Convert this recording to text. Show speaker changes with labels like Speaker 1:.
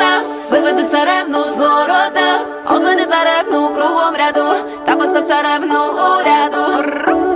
Speaker 1: ворота, виведу царевну з ворота, облини царевну кругом ряду, та постав царевну уряду.